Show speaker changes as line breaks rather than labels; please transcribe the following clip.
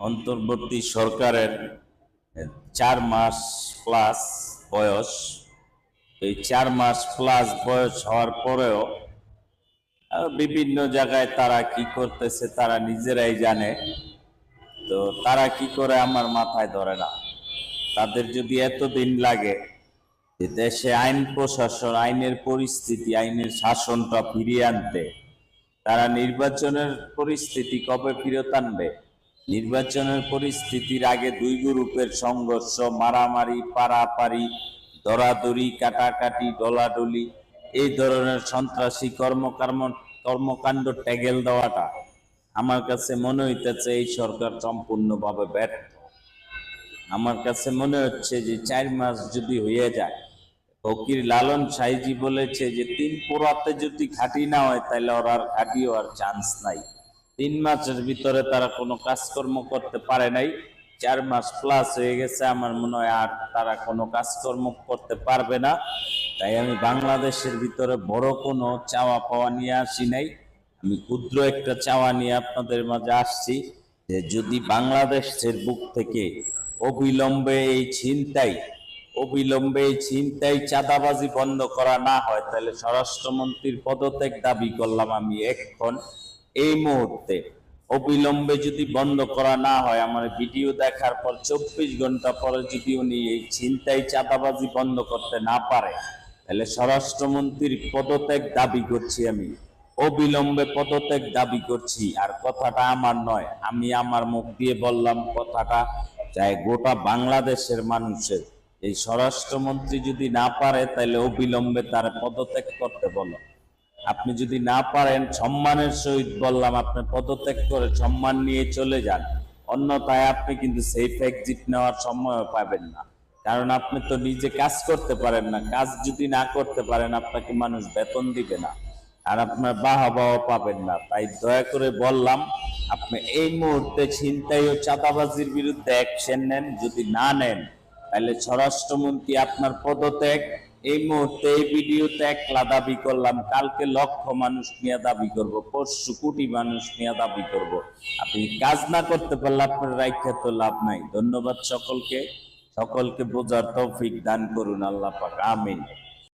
অন্তর্বর্তী সরকারের চার মাস প্লাস বয়স। এই চার মাস প্লাস বয়স হওয়ার পরেও বিভিন্ন জায়গায় তারা কি করতেছে তারা নিজেরাই জানে। তো তারা কি করে আমার মাথায় ধরে না। তাদের যদি এতদিন লাগে যে দেশে আইন প্রশাসন, আইনের পরিস্থিতি, আইনের শাসনটা ফিরিয়ে আনতে, তারা নির্বাচনের পরিস্থিতি কবে ফিরত আনবে? নির্বাচনের পরিস্থিতির আগে দুই গ্রুপের সংঘর্ষ, মারামারি, পারাপারি, দরাদরি, কাটাকাটি, ডলাডলি, এই ধরনের সন্ত্রাসী কর্মকর্ম, কর্মকাণ্ড ট্যাগেল দেওয়াটা আমার কাছে মনে হইতেছে এই সরকার সম্পূর্ণভাবে ব্যর্থ। আমার কাছে মনে হচ্ছে যে চার মাস যদি হয়ে যায়, ফকির লালন সাইজি বলেছে যে তিন পোড়াতে যদি খাঁটি না হয় তাহলে ওর আর খাঁটি হওয়ার চান্স নাই। তিন মাসের ভিতরে তারা কোনো কাজকর্ম করতে পারে নাই। চার মাস প্লাস হয়ে গেছে, আমার মনে হয় আর তারা কোনো কাজকর্ম করতে পারবে না। তাই আমি বাংলাদেশের ভিতরে বড় কোনো চাওয়া পাওয়া নিয়ে আসি নাই। আমি ক্ষুদ্র একটা চাওয়া নিয়ে আপনাদের মাঝে আসছি যে যদি বাংলাদেশের বুক থেকে অবিলম্বে এই ছিনতাই, অবিলম্বে এই ছিনতাই চাঁদাবাজি বন্ধ করা না হয়, তাহলে স্বরাষ্ট্রমন্ত্রীর পদত্যাগ দাবি করলাম আমি এখন। এই মুহূর্তে অবিলম্বে যদি বন্ধ করা না হয়, আমার ভিডিও দেখার পর চব্বিশ ঘণ্টা পরে যদি উনি এই ছিনতাই চাঁদাবাজি বন্ধ করতে না পারে, তাহলে স্বরাষ্ট্রমন্ত্রীর পদত্যাগ দাবি করছি আমি। অবিলম্বে পদত্যাগ দাবি করছি। আর কথাটা আমার নয়, আমি আমার মুখ দিয়ে বললাম, কথাটা চাই গোটা বাংলাদেশের মানুষের। এই স্বরাষ্ট্রমন্ত্রী যদি না পারে, তাহলে অবিলম্বে তার পদত্যাগ করতে বলো। আপনি যদি না পারেন সম্মানের সহিত বললাম, আপনি পদত্যাগ করে সম্মান নিয়ে চলে যান। অন্যথায় আপনি কিন্তু সেফ এক্সিট নেওয়ার সময় পাবেন না। কারণ আপনি তো নিজে কাজ করতে পারেন না। কাজ যদি না করতে পারেন, আপনাকে মানুষ বেতন দিবে না। আর আপনার বাহাবাও পাবেন না। তাই দয়া করে বললাম, আপনি এই মুহূর্তে ছিনতাই ও চাঁদাবাজির বিরুদ্ধে অ্যাকশন নেন। যদি না নেন, তাহলে স্বরাষ্ট্রমন্ত্রী আপনার পদত্যাগ এই মুহূর্তে এই ভিডিওতে একলা দাবি করলাম, কালকে লক্ষ মানুষ নিয়ে দাবি করব, পরশু কোটি মানুষ নিয়ে দাবি করব। আপনি কাজ না করতে পারলে আপনার রাইখ্যা তো লাভ নাই। ধন্যবাদ সকলকে। সকলকে বোঝার তৌফিক দান করুন আল্লাহ পাক, আমিন।